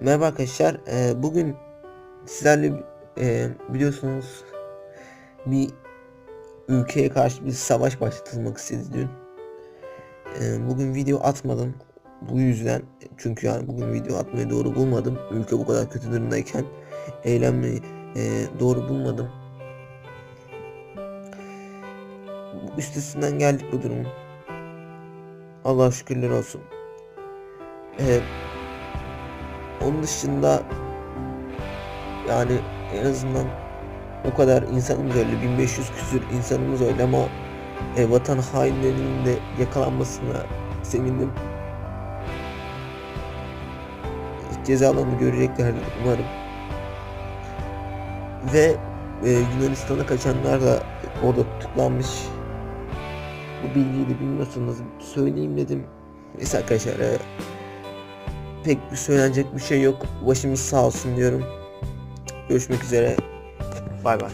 Merhaba arkadaşlar. Ee, bugün sizlerle e, biliyorsunuz bir ülkeye karşı bir savaş başlatılmak istedi dün. Ee, bugün video atmadım. Bu yüzden çünkü yani bugün video atmayı doğru bulmadım. Ülke bu kadar kötü durumdayken eğlenmeyi e, doğru bulmadım. Üstesinden geldik bu durumun. Allah şükürler olsun. Ee, onun dışında yani en azından o kadar insanımız öyle 1500 küsür insanımız öyle ama e, vatan hainlerinin de yakalanmasına sevindim. Cezalarını göreceklerdir umarım. Ve e, Yunanistan'a kaçanlar da orada tutuklanmış. Bu bilgiyi de bilmiyorsanız söyleyeyim dedim. Neyse arkadaşlar e, pek söylenecek bir şey yok. Başımız sağ olsun diyorum. Görüşmek üzere. Bay bay.